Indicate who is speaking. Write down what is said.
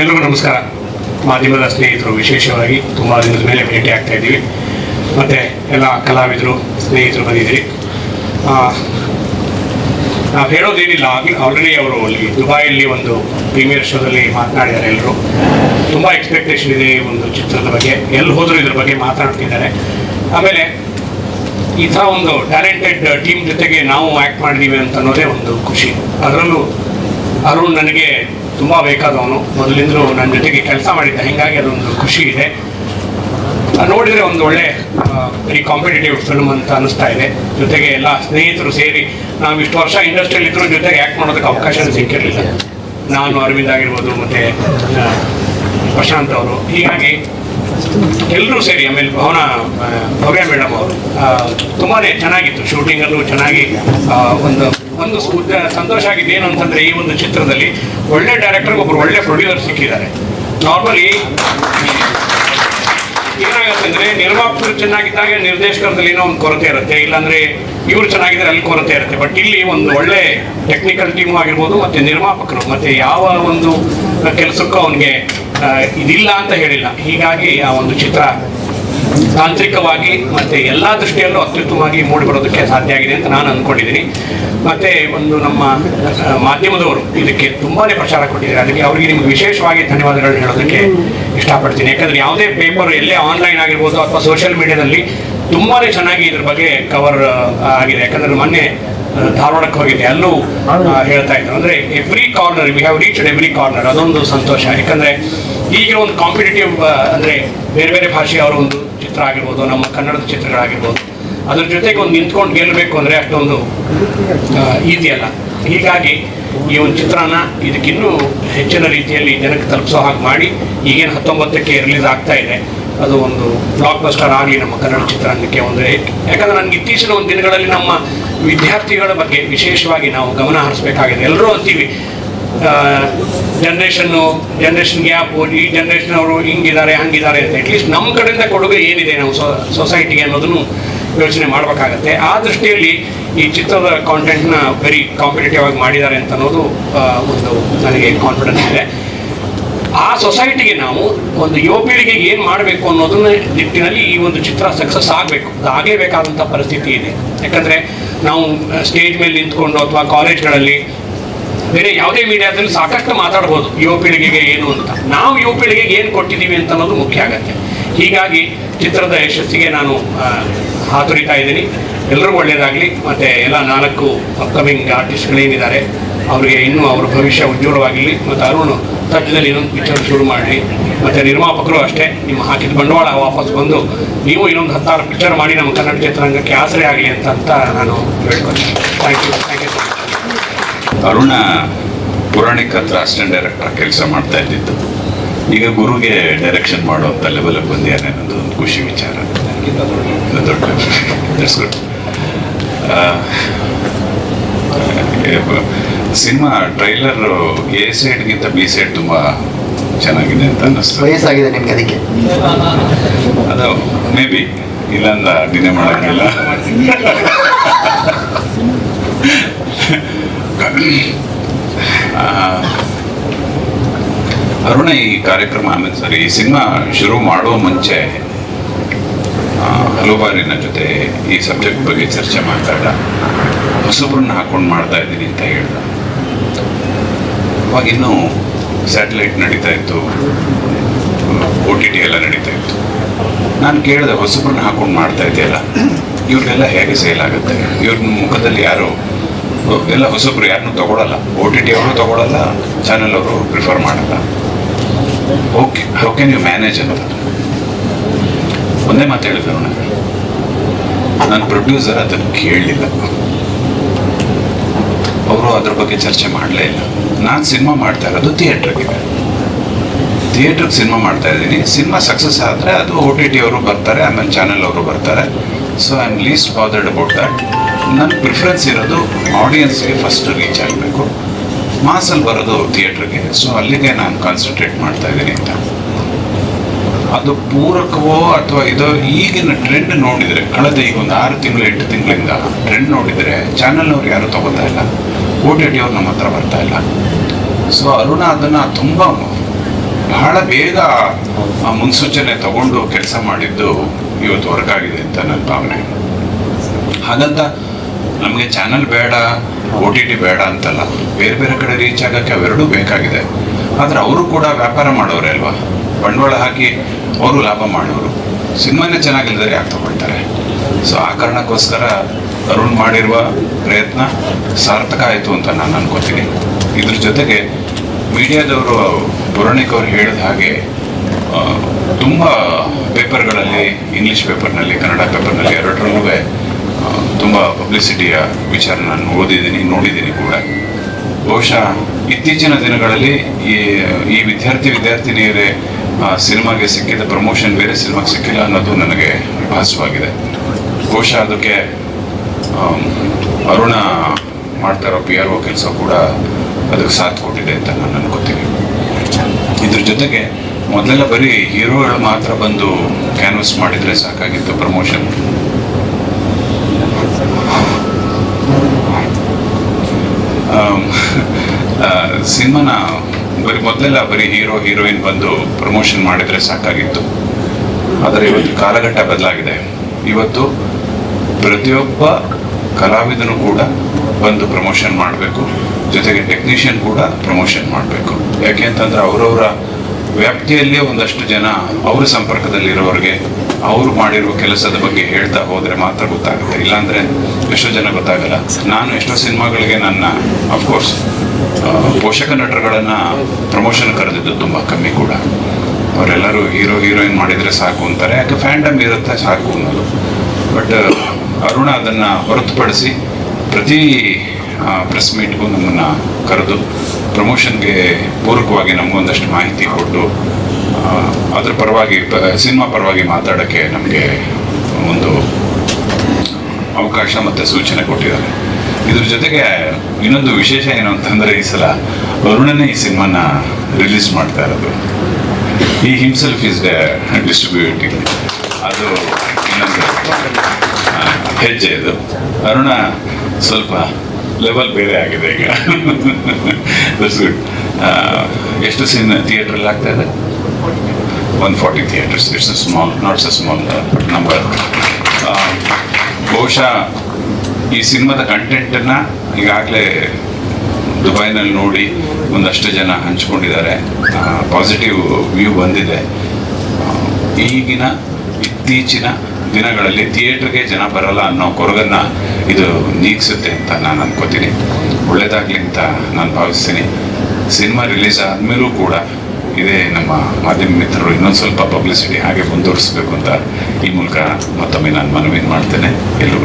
Speaker 1: ಎಲ್ರಿಗೂ ನಮಸ್ಕಾರ. ಮಾಧ್ಯಮದ ಸ್ನೇಹಿತರು ವಿಶೇಷವಾಗಿ ತುಂಬ ದಿನದ ಮೇಲೆ ಭೇಟಿ ಆಗ್ತಾ ಇದ್ದೀವಿ. ಮತ್ತು ಎಲ್ಲ ಕಲಾವಿದರು, ಸ್ನೇಹಿತರು ಬಂದಿದ್ದೀರಿ. ನಾವು ಹೇಳೋದೇನಿಲ್ಲ ಆಲ್ರೆಡಿ ಅವರು ಅಲ್ಲಿ ದುಬೈಯಲ್ಲಿ ಒಂದು ಪ್ರೀಮಿಯರ್ ಶೋದಲ್ಲಿ ಮಾತನಾಡಿದ್ದಾರೆ ಎಲ್ಲರೂ ತುಂಬ ಎಕ್ಸ್ಪೆಕ್ಟೇಷನ್ ಇದೆ ಈ ಒಂದು ಚಿತ್ರದ ಬಗ್ಗೆ. ಎಲ್ಲಿ ಹೋದರೂ ಇದ್ರ ಬಗ್ಗೆ ಮಾತನಾಡ್ತಿದ್ದಾರೆ ಆಮೇಲೆ ಈ ಥರ ಒಂದು ಟ್ಯಾಲೆಂಟೆಡ್ ಟೀಮ್ ಜೊತೆಗೆ ನಾವು ಆ್ಯಕ್ಟ್ ಮಾಡಿದ್ದೀವಿ ಅಂತ ಅನ್ನೋದೇ ಒಂದು ಖುಷಿ. ಅದರಲ್ಲೂ ಅರುಣ್ ನನಗೆ ತುಂಬ ಬೇಕಾದವನು. ಮೊದಲಿಂದಲೂ ನನ್ನ ಜೊತೆಗೆ ಕೆಲಸ ಮಾಡಿದ್ದ. ಹೀಗಾಗಿ ಅದೊಂದು ಖುಷಿ ಇದೆ. ನೋಡಿದರೆ ಒಂದು ಒಳ್ಳೆ ವೆರಿ ಕಾಂಪಿಟೇಟಿವ್ ಫಿಲ್ಮ್ ಅಂತ ಅನಿಸ್ತಾ ಇದೆ. ಜೊತೆಗೆ ಎಲ್ಲ ಸ್ನೇಹಿತರು ಸೇರಿ, ನಾವು ಇಷ್ಟು ವರ್ಷ ಇಂಡಸ್ಟ್ರಿಯಲ್ಲಿ ಇದ್ರೂ ಜೊತೆಗೆ ಆ್ಯಕ್ಟ್ ಮಾಡೋದಕ್ಕೆ ಅವಕಾಶ ಸಿಕ್ಕಿರಲಿಲ್ಲ. ನಾನು ಅರವಿಂದ್ ಆಗಿರ್ಬೋದು ಮತ್ತು ಪ್ರಶಾಂತ್ ಅವರು. ಹೀಗಾಗಿ ಎಲ್ಲರೂ ಸೇರಿ, ಆಮೇಲೆ ಭವನ ಭವ್ಯ ಮೇಡಮ್ ಅವರು. ತುಂಬಾ ಚೆನ್ನಾಗಿತ್ತು. ಶೂಟಿಂಗಲ್ಲೂ ಚೆನ್ನಾಗಿ ಒಂದು ಒಂದು ಸಂತೋಷ ಆಗಿದೆ ಏನು ಅಂತಂದ್ರೆ ಈ ಒಂದು ಚಿತ್ರದಲ್ಲಿ ಒಳ್ಳೆ ಡೈರೆಕ್ಟರ್ ಒಬ್ಬರು ಒಳ್ಳೆ ಪ್ರೊಡ್ಯೂಸರ್ ಸಿಕ್ಕಿದ್ದಾರೆ. ನಾರ್ಮಲಿ ಏನಾಗುತ್ತೆ ಅಂದ್ರೆ ನಿರ್ಮಾಪಕರು ಚೆನ್ನಾಗಿದ್ದಾಗ ನಿರ್ದೇಶಕರದಲ್ಲಿ ಏನೋ ಒಂದು ಕೊರತೆ ಇರುತ್ತೆ, ಇಲ್ಲಾಂದ್ರೆ ಇವ್ರು ಚೆನ್ನಾಗಿದ್ರೆ ಅಲ್ಲಿ ಕೊರತೆ ಇರುತ್ತೆ. ಬಟ್ ಇಲ್ಲಿ ಒಂದು ಒಳ್ಳೆ ಟೆಕ್ನಿಕಲ್ ಟೀಮ್ ಆಗಿರ್ಬೋದು, ಮತ್ತೆ ನಿರ್ಮಾಪಕರು, ಮತ್ತೆ ಯಾವ ಒಂದು ಕೆಲಸಕ್ಕೂ ಅವನಿಗೆ ಇದಿಲ್ಲ ಅಂತ ಹೇಳಿಲ್ಲ. ಹೀಗಾಗಿ ಆ ಒಂದು ಚಿತ್ರ ತಾಂತ್ರಿಕವಾಗಿ ಮತ್ತೆ ಎಲ್ಲ ದೃಷ್ಟಿಯಲ್ಲೂ ಅತ್ಯುತ್ತಮವಾಗಿ ಮೂಡಿ ಬರೋದಕ್ಕೆ ಸಾಧ್ಯ ಆಗಿದೆ ಅಂತ ನಾನು ಅಂದ್ಕೊಂಡಿದ್ದೀನಿ ಮತ್ತೆ ಒಂದು ನಮ್ಮ ಮಾಧ್ಯಮದವರು ಇದಕ್ಕೆ ತುಂಬಾನೇ ಪ್ರಚಾರ ಕೊಟ್ಟಿದ್ದಾರೆ. ಅದಕ್ಕೆ ಅವರಿಗೆ ನಿಮ್ಗೆ ವಿಶೇಷವಾಗಿ ಧನ್ಯವಾದಗಳನ್ನ ಹೇಳೋದಕ್ಕೆ ಇಷ್ಟಪಡ್ತೀನಿ. ಯಾಕಂದ್ರೆ ಯಾವುದೇ ಪೇಪರ್ ಎಲ್ಲೇ ಆನ್ಲೈನ್ ಆಗಿರ್ಬೋದು ಅಥವಾ ಸೋಷಿಯಲ್ ಮೀಡಿಯಾದಲ್ಲಿ ತುಂಬಾನೇ ಚೆನ್ನಾಗಿ ಇದ್ರ ಬಗ್ಗೆ ಕವರ್ ಆಗಿದೆ. ಯಾಕಂದ್ರೆ ಮೊನ್ನೆ ಧಾರವಾಡಕ್ಕೆ ಹೋಗಿದ್ದೆ. ಅಲ್ಲೂ ಹೇಳ್ತಾ ಇದ್ರು. ಅಂದ್ರೆ every corner we have reached every corner ಅದೊಂದು ಸಂತೋಷ. ಯಾಕಂದ್ರೆ ಈಗ ಒಂದು ಕಾಂಪಿಟೇಟಿವ್ ಅಂದ್ರೆ ಬೇರೆ ಬೇರೆ ಭಾಷೆಯವರು ಒಂದು ಚಿತ್ರ ಆಗಿರ್ಬೋದು, ನಮ್ಮ ಕನ್ನಡದ ಚಿತ್ರಗಳಾಗಿರ್ಬೋದು, ಅದ್ರ ಜೊತೆಗೆ ಒಂದು ನಿಂತ್ಕೊಂಡು ಗೆಲ್ಲಬೇಕು ಅಂದರೆ ಅಷ್ಟೊಂದು ಈಸಿ ಅಲ್ಲ. ಹೀಗಾಗಿ ಈ ಒಂದು ಚಿತ್ರನ ಇದಕ್ಕಿನ್ನೂ ಹೆಚ್ಚಿನ ರೀತಿಯಲ್ಲಿ ಜನಕ್ಕೆ ತಲುಪಿಸೋ ಹಾಗೆ ಮಾಡಿ, ಈಗೇನು ಹತ್ತೊಂಬತ್ತಕ್ಕೆ ರಿಲೀಸ್ ಆಗ್ತಾ ಇದೆ, ಅದು ಒಂದು ಬ್ಲಾಕ್ ಬಸ್ಟರ್ ಆಗಲಿ ನಮ್ಮ ಕನ್ನಡ ಚಿತ್ರರಂಗಕ್ಕೆ ಒಂದು. ಯಾಕಂದ್ರೆ ನನಗೆ ಇತ್ತೀಚಿನ ಒಂದು ದಿನಗಳಲ್ಲಿ ನಮ್ಮ ವಿದ್ಯಾರ್ಥಿಗಳ ಬಗ್ಗೆ ವಿಶೇಷವಾಗಿ ನಾವು ಗಮನ ಹರಿಸ್ಬೇಕಾಗಿದೆ. ಎಲ್ಲರೂ ಅಂತೀವಿ ಜನ್ರೇಷನ್ನು ಜನ್ರೇಷನ್ ಗ್ಯಾಪ್ ಈ ಜನ್ರೇಷನ್ ಅವರು ಹಿಂಗಿದ್ದಾರೆ, ಹಂಗಿದ್ದಾರೆ ಅಂತ ಅಟ್ಲೀಸ್ಟ್ ನಮ್ಮ ಕಡೆಯಿಂದ ಕೊಡುಗೆ ಏನಿದೆ ನಾವು ಸೊಸೈಟಿಗೆ ಅನ್ನೋದನ್ನು ಯೋಚನೆ ಮಾಡಬೇಕಾಗತ್ತೆ. ಆ ದೃಷ್ಟಿಯಲ್ಲಿ ಈ ಚಿತ್ರದ ಕಾಂಟೆಂಟ್ನ ವೆರಿ ಕಾಂಪಿಟೇಟಿವ್ ಆಗಿ ಮಾಡಿದ್ದಾರೆ ಅಂತ ಅನ್ನೋದು ಒಂದು ನನಗೆ ಕಾನ್ಫಿಡೆನ್ಸ್ ಇದೆ. ಆ ಸೊಸೈಟಿಗೆ ನಾವು ಒಂದು ಯುವ ಪೀಳಿಗೆಗೆ ಏನು ಮಾಡಬೇಕು ಅನ್ನೋದನ್ನ ನಿಟ್ಟಿನಲ್ಲಿ ಈ ಒಂದು ಚಿತ್ರ ಸಕ್ಸಸ್ ಆಗಬೇಕು. ಆಗಲೇಬೇಕಾದಂಥ ಪರಿಸ್ಥಿತಿ ಇದೆ. ಯಾಕಂದರೆ ನಾವು ಸ್ಟೇಜ್ ಮೇಲೆ ನಿಂತ್ಕೊಂಡು ಅಥವಾ ಕಾಲೇಜ್ಗಳಲ್ಲಿ ಬೇರೆ ಯಾವುದೇ ಮೀಡಿಯಾದಲ್ಲಿ ಸಾಕಷ್ಟು ಮಾತಾಡ್ಬೋದು. ಯುವ ಪೀಳಿಗೆಗೆ ಏನು ಅಂತ. ನಾವು ಯುವ ಪೀಳಿಗೆಗೆ ಏನು ಕೊಟ್ಟಿದ್ದೀವಿ ಅಂತ ಅನ್ನೋದು ಮುಖ್ಯ ಆಗುತ್ತೆ. ಹೀಗಾಗಿ ಚಿತ್ರದ ಯಶಸ್ಸಿಗೆ ನಾನು ಹಾತುರಿತಾ ಇದ್ದೀನಿ. ಎಲ್ಲರಿಗೂ ಒಳ್ಳೆಯದಾಗಲಿ ಮತ್ತು ಎಲ್ಲ ನಾಲ್ಕು ಅಪ್ಕಮಿಂಗ್ ಆರ್ಟಿಸ್ಟ್ಗಳೇನಿದ್ದಾರೆ ಅವರಿಗೆ ಇನ್ನೂ ಅವರ ಭವಿಷ್ಯ ಉಜ್ವಲವಾಗಿರಲಿ. ಮತ್ತು ಅರುಣ್ ತಜ್ಜದಲ್ಲಿ ಇನ್ನೊಂದು ಪಿಕ್ಚರ್ ಶುರು ಮಾಡಲಿ. ಮತ್ತು ನಿರ್ಮಾಪಕರು ಅಷ್ಟೇ. ನಿಮ್ಮ ಹಾಕಿದ ಬಂಡವಾಳ ವಾಪಸ್ ಬಂದು ನೀವು ಇನ್ನೊಂದು ಹತ್ತಾರು ಪಿಕ್ಚರ್ ಮಾಡಿ ನಮ್ಮ ಕನ್ನಡ ಚಿತ್ರರಂಗಕ್ಕೆ ಆಸರೆ ಆಗಲಿ ಅಂತ ನಾನು ಹೇಳ್ಕೊತೀನಿ thank you thank you
Speaker 2: Aruna Puranik ಹತ್ರ ಅಸಿಸ್ಟೆಂಟ್ ಡೈರೆಕ್ಟರ್ ಕೆಲಸ ಮಾಡ್ತಾ ಇದ್ದಿದ್ದು. ಈಗ ಗುರುಗೆ ಡೈರೆಕ್ಷನ್ ಮಾಡುವಂಥ ಲೆವೆಲ್ ಬಂದಿದ್ದಾನೆ ಅನ್ನೋದು ಒಂದು ಖುಷಿ ವಿಚಾರ. ದೊಡ್ಡ ಗುಡ್ ಸಿನಿಮಾ ಟ್ರೈಲರ್ ಎ ಸೈಡ್ಗಿಂತ ಬಿ ಸೈಡ್ ತುಂಬ ಚೆನ್ನಾಗಿದೆ ಅಂತ ಅನ್ನಿಸ್ತು.
Speaker 3: ವಯಸ್ಸಾಗಿದೆ ನಿಮ್ಗೆ ಅದಕ್ಕೆ?
Speaker 2: ಅದು ಮೇ ಬಿ ಇಲ್ಲಾಂದ ಡಿನೇ ಮಾಡೋಕ್ಕಿಲ್ಲ ಅರುಣ ಈ ಕಾರ್ಯಕ್ರಮ ಆಮೇಲೆ ಸರಿ, ಈ ಸಿನಿಮಾ ಶುರು ಮಾಡುವ ಮುಂಚೆ ಹಲವು ಬಾರಿ ನನ್ನ ಜೊತೆ ಈ ಸಬ್ಜೆಕ್ಟ್ ಬಗ್ಗೆ ಚರ್ಚೆ ಮಾತಾಡ ಹೊಸಬ್ರನ್ನ ಹಾಕೊಂಡು ಮಾಡ್ತಾ ಇದ್ದೀನಿ ಅಂತ ಹೇಳ್ದ. ಅವಾಗ ಇನ್ನೂ ಸ್ಯಾಟಲೈಟ್ ನಡೀತಾ ಇತ್ತು, ಓ ಟಿ ಟಿ ಎಲ್ಲ ನಡೀತಾ ಇತ್ತು. ನಾನು ಕೇಳಿದೆ, ಹೊಸಬ್ರನ್ನ ಹಾಕೊಂಡು ಮಾಡ್ತಾ ಇದೆಯಲ್ಲ, ಇವ್ರಿಗೆಲ್ಲ ಹೇಗೆ ಸೇಲ್ ಆಗುತ್ತೆ? ಇವ್ರ ಮುಖದಲ್ಲಿ ಯಾರು ಎಲ್ಲ ಹೊಸಬ್ರು ಯಾರನ್ನೂ ತಗೊಳಲ್ಲ. ಓ ಟಿ ಟಿ ಅವರು ತಗೊಳಲ್ಲ ಚಾನೆಲ್ ಅವರು ಪ್ರಿಫರ್ ಮಾಡಲ್ಲ. Okay how can you manage ಅನ್ನೋದು ಒಂದೇ ಮಾತು ಹೇಳಿದ್ರು ನನಗೆ ನನ್ನ ಪ್ರೊಡ್ಯೂಸರ್ ಅದನ್ನು ಕೇಳಲಿಲ್ಲ ಅವರು ಅದ್ರ ಬಗ್ಗೆ ಚರ್ಚೆ ಮಾಡಲೇ ಇಲ್ಲ. ನಾನು ಸಿನಿಮಾ ಮಾಡ್ತಾ ಇರೋದು ಥಿಯೇಟ್ರಿಗೆ ಥಿಯೇಟ್ರಿಗೆ ಸಿನಿಮಾ ಮಾಡ್ತಾ ಇದ್ದೀನಿ. ಸಿನಿಮಾ ಸಕ್ಸಸ್ ಆದರೆ ಅದು ಓ ಟಿ ಟಿ ಅವರು ಬರ್ತಾರೆ, ಆಮೇಲೆ ಚಾನೆಲ್ ಅವರು ಬರ್ತಾರೆ. So I am least bothered about that ನನ್ನ ಪ್ರಿಫರೆನ್ಸ್ ಇರೋದು ಆಡಿಯನ್ಸ್ಗೆ ಫಸ್ಟ್ ರೀಚ್ ಆಗಬೇಕು. ಮಾಸಲ್ಲಿ ಬರೋದು ಥಿಯೇಟ್ರಿಗೆ ಸೊ ಅಲ್ಲಿಗೆ ನಾನು ಕಾನ್ಸಂಟ್ರೇಟ್ ಮಾಡ್ತಾ ಇದ್ದೀನಿ ಅಂತ. ಅದು ಪೂರಕವೋ ಅಥವಾ ಇದು ಈಗಿನ ಟ್ರೆಂಡ್ ನೋಡಿದರೆ, ಕಳೆದ ಈಗ ಒಂದು ಆರು ತಿಂಗಳು, ಎಂಟು ತಿಂಗಳಿಂದ ಟ್ರೆಂಡ್ ನೋಡಿದರೆ ಚಾನಲ್ನವ್ರು ಯಾರು ತಗೋತಾ ಇಲ್ಲ. ಓ ಟಿ ಟಿ ಅವ್ರು ನಮ್ಮ ಹತ್ರ ಬರ್ತಾ ಇಲ್ಲ. ಸೊ ಅರುಣ ಅದನ್ನು ತುಂಬ ಬಹಳ ಬೇಗ ಮುನ್ಸೂಚನೆ ತಗೊಂಡು ಕೆಲಸ ಮಾಡಿದ್ದು ಇವತ್ತು ವರ್ಕ್ ಆಗಿದೆ ಅಂತ ನನ್ನ ಭಾವನೆ. ಹಾಗಂತ ನಮಗೆ ಚಾನಲ್ ಬೇಡ ಓ ಟಿ ಟಿ ಬೇಡ ಅಂತಲ್ಲ. ಬೇರೆ ಬೇರೆ ಕಡೆ ರೀಚ್ ಆಗೋಕ್ಕೆ ಅವೆರಡೂ ಬೇಕಾಗಿದೆ. ಆದರೆ ಅವರು ಕೂಡ ವ್ಯಾಪಾರ ಮಾಡೋರೆ ಅಲ್ವಾ? ಬಂಡವಾಳ ಹಾಕಿ ಅವರು ಲಾಭ ಮಾಡೋರು. ಸಿನಿಮಾನೇ ಚೆನ್ನಾಗಿಲ್ಲದರೆ ಯಾಕೆ ತಗೊಳ್ತಾರೆ? ಸೊ ಆ ಕಾರಣಕ್ಕೋಸ್ಕರ ಅರುಣ್ ಮಾಡಿರುವ ಪ್ರಯತ್ನ ಸಾರ್ಥಕ ಆಯಿತು ಅಂತ ನಾನು ಅನ್ಕೋತೀನಿ. ಇದ್ರ ಜೊತೆಗೆ ಮೀಡಿಯಾದವರು ಪುರಾಣಿಕ್ ಅವ್ರು ಹೇಳಿದ ಹಾಗೆ ತುಂಬ ಪೇಪರ್ಗಳಲ್ಲಿ ಇಂಗ್ಲೀಷ್ ಪೇಪರ್ನಲ್ಲಿ ಕನ್ನಡ ಪೇಪರ್ನಲ್ಲಿ ಎರಡರಲ್ಲೂ ತುಂಬ ಪಬ್ಲಿಸಿಟಿಯ ವಿಚಾರ ನಾನು ಓದಿದ್ದೀನಿ, ನೋಡಿದ್ದೀನಿ ಕೂಡ. ಬಹುಶಃ ಇತ್ತೀಚಿನ ದಿನಗಳಲ್ಲಿ ಈ ಈ ವಿದ್ಯಾರ್ಥಿ, ವಿದ್ಯಾರ್ಥಿನಿಯರೇ ಸಿನಿಮಾಗೆ ಸಿಕ್ಕಿದ ಪ್ರಮೋಷನ್ ಬೇರೆ ಸಿನಿಮಾಗೆ ಸಿಕ್ಕಿಲ್ಲ ಅನ್ನೋದು ನನಗೆ ಭಾಸವಾಗಿದೆ ಬಹುಶಃ ಅದಕ್ಕೆ ಅರುಣ ಮಾಡ್ತಾ ಇರೋ ಪಿ ಆರ್ ಒ ಕೆಲಸ ಕೂಡ ಅದಕ್ಕೆ ಸಾಥ್ ಕೊಟ್ಟಿದೆ ಅಂತ ನಾನು ಅನ್ಕೋತೀನಿ. ಇದ್ರ ಜೊತೆಗೆ ಮೊದಲೆಲ್ಲ ಬರೀ ಹೀರೋಗಳು ಮಾತ್ರ ಬಂದು ಕ್ಯಾನ್ವಸ್ ಮಾಡಿದರೆ ಸಾಕಾಗಿತ್ತು ಪ್ರಮೋಷನ್ ಸಿನಿಮಾನ ಬರೀ ಮೊದಲೆಲ್ಲ ಬರೀ ಹೀರೋ, ಹೀರೋಯಿನ್ ಬಂದು ಪ್ರಮೋಷನ್ ಮಾಡಿದ್ರೆ ಸಾಕಾಗಿತ್ತು. ಆದರೆ ಇವತ್ತು ಕಾಲಘಟ್ಟ ಬದಲಾಗಿದೆ. ಇವತ್ತು ಪ್ರತಿಯೊಬ್ಬ ಕಲಾವಿದನು ಕೂಡ ಬಂದು ಪ್ರಮೋಷನ್ ಮಾಡಬೇಕು. ಜೊತೆಗೆ ಟೆಕ್ನಿಷಿಯನ್ ಕೂಡ ಪ್ರಮೋಷನ್ ಮಾಡಬೇಕು. ಯಾಕೆ ಅಂತಂದ್ರೆ ಅವರವರ ವ್ಯಾಪ್ತಿಯಲ್ಲೇ ಒಂದಷ್ಟು ಜನ ಅವರ ಸಂಪರ್ಕದಲ್ಲಿರೋರಿಗೆ ಅವರು ಮಾಡಿರುವ ಕೆಲಸದ ಬಗ್ಗೆ ಹೇಳ್ತಾ ಹೋದರೆ ಮಾತ್ರ ಗೊತ್ತಾಗುತ್ತೆ. ಇಲ್ಲಾಂದ್ರೆ ಎಷ್ಟೋ ಜನ ಗೊತ್ತಾಗಲ್ಲ. ನಾನು ಎಷ್ಟೋ ಸಿನಿಮಾಗಳಿಗೆ ನನ್ನ ಅಫ್ಕೋರ್ಸ್ ಪೋಷಕ ನಟರುಗಳನ್ನು ಪ್ರಮೋಷನ್ ಕರೆದಿದ್ದು ತುಂಬ ಕಮ್ಮಿ ಕೂಡ. ಅವರೆಲ್ಲರೂ ಹೀರೋ ಹೀರೋಯಿನ್ ಮಾಡಿದರೆ ಸಾಕು ಅಂತಾರೆ. ಯಾಕೆ ಫ್ಯಾಂಡಮ್ ಇರುತ್ತೆ ಸಾಕು ಅನ್ನೋದು. ಬಟ್ ಅರುಣ ಅದನ್ನು ಹೊರತುಪಡಿಸಿ ಪ್ರತಿ ಪ್ರೆಸ್ ಮೀಟ್ಗೂ ನಮ್ಮನ್ನು ಕರೆದು ಪ್ರಮೋಷನ್ಗೆ ಪೂರಕವಾಗಿ ನಮಗೊಂದಷ್ಟು ಮಾಹಿತಿ ಕೊಟ್ಟು ಅದ್ರ ಪರವಾಗಿ ಸಿನಿಮಾ ಪರವಾಗಿ ಮಾತಾಡೋಕ್ಕೆ ನಮಗೆ ಒಂದು ಅವಕಾಶ ಮತ್ತು ಸೂಚನೆ ಕೊಟ್ಟಿದ್ದಾರೆ. ಇದ್ರ ಜೊತೆಗೆ ಇನ್ನೊಂದು ವಿಶೇಷ ಏನು ಅಂತಂದರೆ ಈ ಸಲ ವರುಣನೇ ಈ ಸಿನಿಮಾನ ರಿಲೀಸ್ ಮಾಡ್ತಾ ಇರೋದು. ಈ ಹಿಮ್ಸೆಲ್ಫ್ ಇಸ್ ಡಿಸ್ಟ್ರಿಬ್ಯೂಟಿಂಗ್ ಅದು ಇನ್ನೊಂದು ಹೆಜ್ಜೆ ಇದು. ಅರುಣ ಸ್ವಲ್ಪ ಲೆವೆಲ್ ಬೇರೆ ಆಗಿದೆ ಈಗ. ಎಷ್ಟು ಸಿನ್ ಥಿಯೇಟ್ರಲ್ಲಿ ಆಗ್ತಾ ಇದೆ? One forty theatres it's a small nots a small number ಬಹುಶಃ ಈ ಸಿನಿಮಾದ ಕಂಟೆಂಟನ್ನು ಈಗಾಗಲೇ ದುಬೈನಲ್ಲಿ ನೋಡಿ ಒಂದಷ್ಟು ಜನ ಹಂಚ್ಕೊಂಡಿದ್ದಾರೆ. ಪಾಸಿಟಿವ್ ವ್ಯೂ ಬಂದಿದೆ. ಈಗಿನ ಇತ್ತೀಚಿನ ದಿನಗಳಲ್ಲಿ ಥಿಯೇಟ್ರಿಗೆ ಜನ ಬರಲ್ಲ ಅನ್ನೋ ಕೊರಗನ್ನು ಇದು ನೀಗಿಸುತ್ತೆ ಅಂತ ನಾನು ಅನ್ಕೋತೀನಿ. ಒಳ್ಳೇದಾಗಲಿ ಅಂತ ನಾನು ಭಾವಿಸ್ತೀನಿ. ಸಿನಿಮಾ ರಿಲೀಸ್ ಆದಮೇಲೂ ಕೂಡ ಇದೇ ನಮ್ಮ ಮಾಧ್ಯಮ ಮಿತ್ರರು ಇನ್ನೊಂದು ಸ್ವಲ್ಪ ಪಬ್ಲಿಸಿಟಿ ಹಾಗೆ ಮುಂದುವರಿಸಬೇಕು ಅಂತ ಈ ಮೂಲಕ ಮತ್ತೊಮ್ಮೆ ನಾನು ಮನವಿ ಮಾಡ್ತೇನೆ. ಎಲ್ಲರಿಗೂ